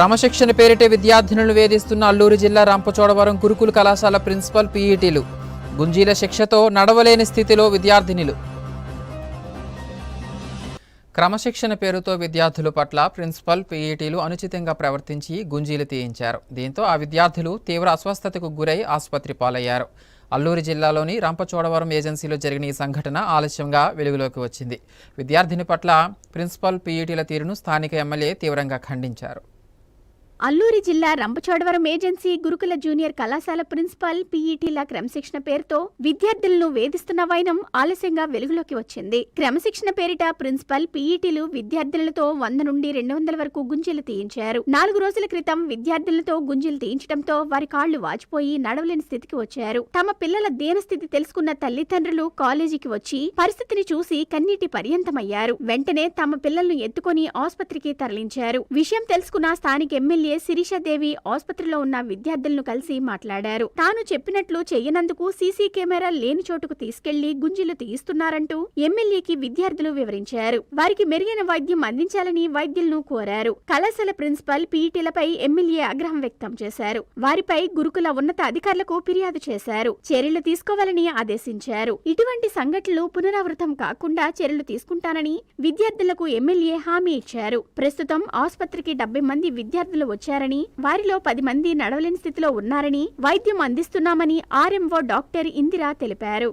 క్రమశిక్షణ పేరిటే విద్యార్థినులు వేధిస్తున్న అల్లూరు జిల్లా రంపచోడవరం గురుకుల కళాశాల ప్రిన్సిపల్ పీఈటీలు. గుంజీల శిక్షతో నడవలేని స్థితిలో విద్యార్థినిలు. క్రమశిక్షణ పేరుతో విద్యార్థుల పట్ల ప్రిన్సిపల్ పీఈటీలు అనుచితంగా ప్రవర్తించి గుంజీలు తీయించారు. దీంతో ఆ విద్యార్థులు తీవ్ర అస్వస్థతకు గురై ఆసుపత్రి పాలయ్యారు. అల్లూరు జిల్లాలోని రంపచోడవరం ఏజెన్సీలో జరిగిన ఈ సంఘటన ఆలస్యంగా వెలుగులోకి వచ్చింది. విద్యార్థిని పట్ల ప్రిన్సిపల్ పీఈటీల తీరును స్థానిక ఎమ్మెల్యే తీవ్రంగా ఖండించారు. అల్లూరి జిల్లా రంపచోడవరం ఏజెన్సీ గురుకుల జూనియర్ కళాశాల ప్రిన్సిపల్ పీఈటీల క్రమశిక్షణ పేరుతో విద్యార్థులను వేధిస్తున్న వైనం ఆలస్యంగా వెలుగులోకి వచ్చింది. క్రమశిక్షణ పేరిట ప్రిన్సిపల్ పీఈటీలు విద్యార్థులతో వంద నుండి రెండు వందల వరకు గుంజీలు తీయించారు. నాలుగు రోజుల క్రితం విద్యార్థులతో గుంజీలు తీయించడంతో వారి కాళ్ళు వాచిపోయి నడవలేని స్థితికి వచ్చారు. తమ పిల్లల దేనస్థితి తెలుసుకున్న తల్లిదండ్రులు కాలేజీకి వచ్చి పరిస్థితిని చూసి కన్నీటి పర్యంతమయ్యారు. వెంటనే తమ పిల్లలను ఎత్తుకొని ఆసుపత్రికి తరలించారు. విషయం తెలుసుకున్న స్థానిక ఎమ్మెల్యే శిరీషాదేవి ఆసుపత్రిలో ఉన్న విద్యార్థులను కలిసి మాట్లాడారు. తాను చెప్పినట్లు చేయనందుకు సీసీ కెమెరా లేని చోటుకు తీసుకెళ్ళి గుంజీలు తీయిస్తున్నారంటూ ఎమ్మెల్యేకి విద్యార్థులు వివరించారు. వారికి మెరుగైన వైద్యం అందించాలని వైద్యులను కోరారు. కళాశాల ప్రిన్సిపల్ పీఈటీలపై ఎమ్మెల్యే ఆగ్రహం వ్యక్తం చేశారు. వారిపై గురుకుల ఉన్నత అధికారులకు ఫిర్యాదు చేశారు. చర్యలు తీసుకోవాలని ఆదేశించారు. ఇటువంటి సంఘటనలు పునరావృతం కాకుండా చర్యలు తీసుకుంటానని విద్యార్థులకు ఎమ్మెల్యే హామీ ఇచ్చారు. ప్రస్తుతం ఆసుపత్రికి డెబ్బై మంది విద్యార్థులు వచ్చారని వారిలో పది మంది నడవలేని స్థితిలో ఉన్నారని వైద్యం అందిస్తున్నామని ఆర్ఎంఓ డాక్టర్ ఇందిరా తెలిపారు.